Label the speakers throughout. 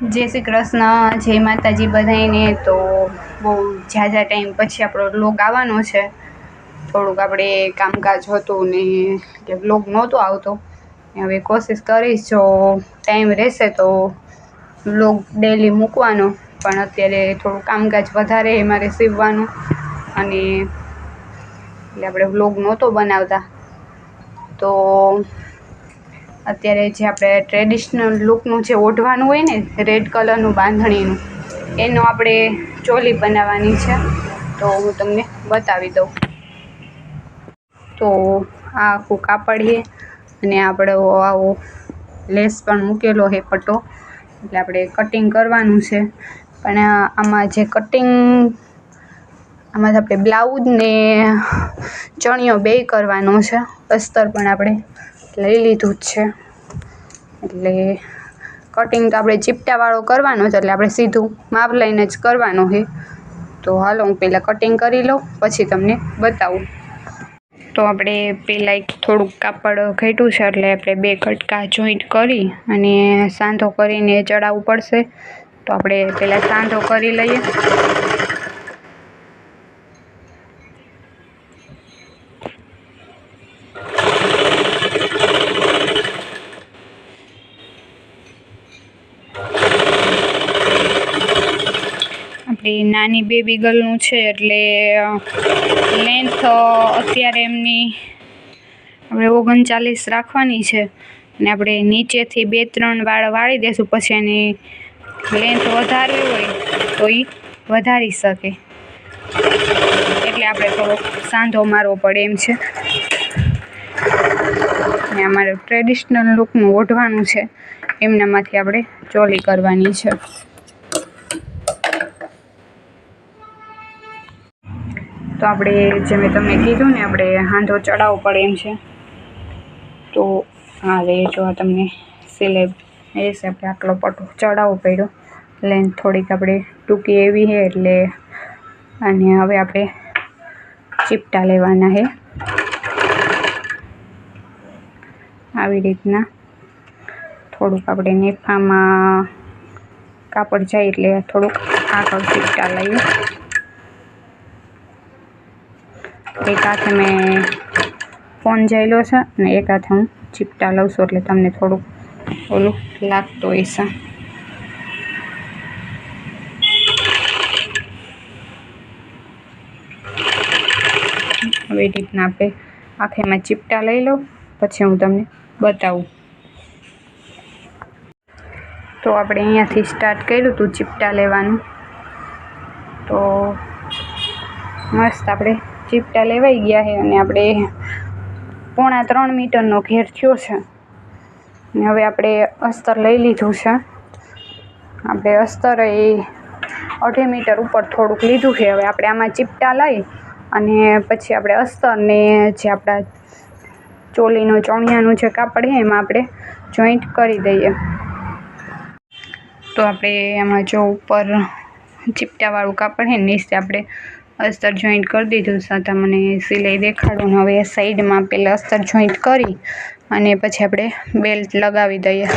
Speaker 1: જય શ્રી કૃષ્ણ, જય માતાજી બધાને તો બહુ ઝાઝા ટાઈમ પછી આપણો વ્લોગ આવવાનો છે. થોડુંક આપણે કામકાજ હતું ને કે વ્લોગ નહોતો આવતો. હવે કોશિશ કરીશ, જો ટાઈમ રહેશે તો વ્લોગ ડેલી મૂકવાનો. પણ અત્યારે થોડું કામકાજ વધારે છે મારે સીવવાનું. અને એટલે આપણે વ્લોગ નહોતો બનાવતા. તો અત્યારે જે આપણે ટ્રેડિશનલ લુકનું જે ઓઢવાનું હોય ને રેડ કલરનું બાંધણીનું, એનો આપણે ચોલી બનાવવાની છે. તો હું તમને બતાવી દઉં. તો આ આખું કાપડ છે અને આપણે આવો લેસ પણ મૂકેલો છે પટ્ટો. એટલે આપણે કટિંગ કરવાનું છે. પણ આમાં જે કટિંગ આમાં આપણે બ્લાઉઝ ને ચણિયો બેય કરવાનો છે. અસ્તર પણ આપણે લઈ લીધું જ છે. એટલે કટિંગ તો આપણે ચીપટાવાળો કરવાનો છે, એટલે આપણે સીધું માપ લઈને જ કરવાનું છે. તો હાલો હું પહેલાં કટિંગ કરી લઉં, પછી તમને બતાવું. તો આપણે પહેલાં એક થોડુંક કાપડ ઘટ્યું છે, એટલે આપણે બે કટકા જોઈન્ટ કરી અને સાંધો કરીને ચડાવવું પડશે. તો આપણે પહેલાં સાંધો કરી લઈએ. આપણી નાની બેબી ગર્લનું છે એટલે લેન્થ અત્યારે એમની આપણે ઓગણચાલીસ રાખવાની છે અને આપણે નીચેથી બે ત્રણ વાળ વાળી દઈશું પછી એની લેન્થ વધારવી હોય તો એ વધારી શકે. એટલે આપણે થોડોક સાંધો મારવો પડે એમ છે. ને અમારે ટ્રેડિશનલ લુકનું ઓઢવાનું છે. એમનામાંથી આપણે ચોલી કરવાની છે. તો આપણે જે મેં તમને કીધું ને, આપણે હાંધો ચડાવવો પડે એમ છે. તો હા રે જો તમને સિલેબ એ છે, આપણે આટલો પટો ચડાવવો પડ્યો. લેન્થ થોડીક આપણે ટૂંકી એવી છે, એટલે અને હવે આપણે ચીપટા લેવાના છે. આવી રીતના થોડુંક આપણે નેફામાં કાપડ જાય એટલે થોડુંક આગળ ચીપટા લઈએ. એક હાથે મેં ફોન જાયેલો છે અને એક હાથે હું ચીપટા લઉં છું એટલે તમને થોડુંક ઓલું લાગતું હશે એ રીતના આપણે આખેમાં ચીપટા લઈ લો પછી હું તમને બતાવું. તો આપણે અહીંયાથી સ્ટાર્ટ કર્યું હતું ચીપટા લેવાનું. તો મસ્ત આપણે ચીપટા લેવાઈ ગયા છે અને આપણે પોણા ત્રણ મીટરનો ઘેર થયો છે. ને હવે આપણે અસ્તર લઈ લીધું છે. આપણે અસ્તર એ અઢી મીટર ઉપર થોડુંક લીધું છે. હવે આપણે આમાં ચીપટા લઈ અને પછી આપણે અસ્તરને જે આપણા ચોલીનું, ચણિયાનું જે કાપડ છે એમાં આપણે જોઈન્ટ કરી દઈએ. તો આપણે એમાં જો ઉપર ચીપટાવાળું કાપડ છે નીચે આપણે અસ્તર જોઈન્ટ કરી દીધું સાથે મને સિલાઈ દેખાડું. હવે સાઈડમાં પહેલાં અસ્તર જોઈન્ટ કરી અને પછી આપણે બેલ્ટ લગાવી દઈએ.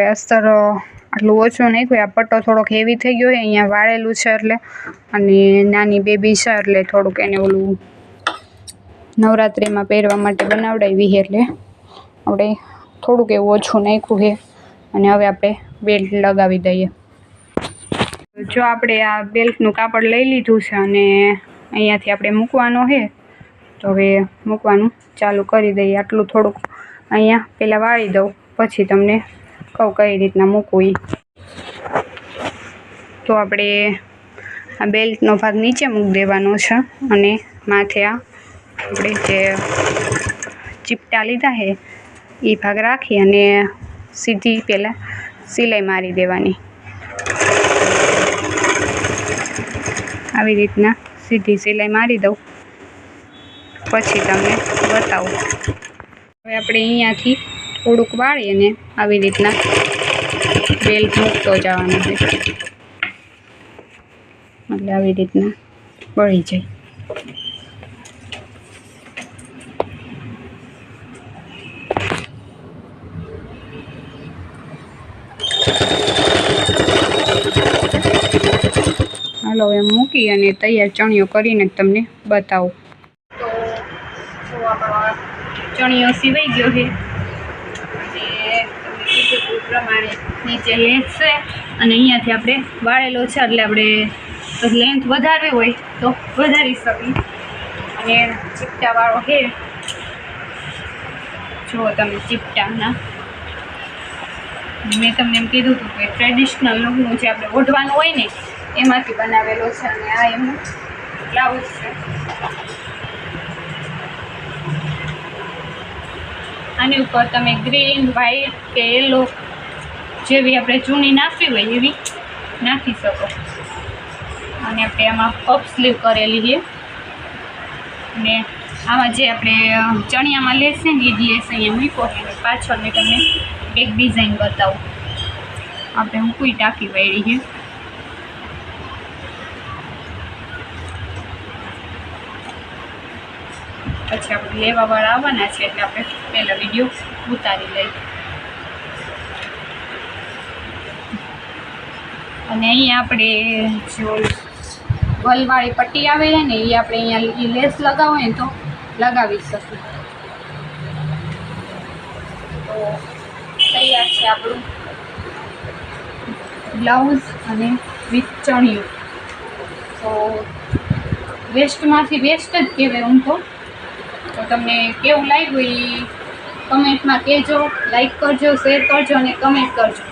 Speaker 1: આપણે અસ્તર આટલું ઓછું નાખ્યું આ પટ્ટો થોડોક હેવી થઈ ગયો છે, અહીંયા વાળેલું છે એટલે. અને નાની બેબી છે એટલે થોડુંક એને ઓલું નવરાત્રિમાં પહેરવા માટે બનાવડાવી છે એટલે. આપણે થોડુંક એવું ઓછું નાખ્યું છે. અને હવે આપણે બેલ્ટ લગાવી દઈએ. જો આપણે આ બેલ્ટનું કાપડ લઈ લીધું છે અને અહીંયાથી આપણે મૂકવાનો છે, તો હવે મૂકવાનું ચાલુ કરી દઈએ. આટલું થોડુંક અહીંયા પહેલાં વાળી દઉં, પછી તમને કહું કઈ રીતના મૂકવું એ તો આપણે આ બેલ્ટનો ભાગ નીચે મૂકી દેવાનો છે અને માથે આ આપણે જે ચીપટા લીધા છે એ ભાગ રાખી અને સીધી પહેલાં સિલાઈ મારી દેવાની. આવી રીતના સીધી સિલાઈ મારી દઉં. પછી તમને બતાવું. હવે આપણે અહીંયાથી થોડુંક વાળી અને આવી રીતના બેલ મૂકતો જવાનો છે. એટલે આવી રીતના વળી જાય. હાલો, એમ મૂકી અને તૈયાર ચણિયો કરીને તમને બતાવું. તો ચણિયો સિવાઈ ગયો છે અને તમને કીધું હતું એ પ્રમાણે નીચે લેસ છે અને અહીંયાથી આપણે વાળેલો છે, એટલે આપણે લેન્થ વધારવી હોય તો વધારી શકીએ. અને ચીપટાવાળો છે. જુઓ તમે ચીપટાના. મેં તમને એમ કીધું હતું કે ટ્રેડિશનલ લુકનું જે આપણે ઓઢવાનું હોય ને, એમાંથી બનાવેલો છે અને આ એમનું બ્લાઉઝ છે. આની ઉપર તમે ગ્રીન વ્હાઈટ કે યલો જેવી આપણે ચૂની નાખવી હોય એવી નાખી શકો. અને આપણે આમાં પફ સ્લીવ કરેલી છે. અને આમાં જે આપણે ચણિયામાં લેશે ને એ જ લેસ અહીંયા મૂકો પાછળ મેં તમને એક ડિઝાઇન બતાવું. આપણે હું કોઈ ટાંકી વાળી છે. પછી આપણે લેવાવાળા આવવાના છે એટલે આપણે પહેલાં વીડિયો ઉતારી લઈએ. અને અહીંયા આપણે જો વલવાળી પટ્ટી આવે છે ને, એ આપણે અહીંયા એ લેસ લગાવો ને તો લગાવી શકીએ. તો તૈયાર છે આપણું બ્લાઉઝ અને વિથ ચણિયું તો વેસ્ટમાંથી વેસ્ટ જ કહેવાય હું તો. તો તમને કેવું લાગ્યું એ કમેન્ટમાં કહેજો લાઈક કરજો શેર કરજો અને કમેન્ટ કરજો.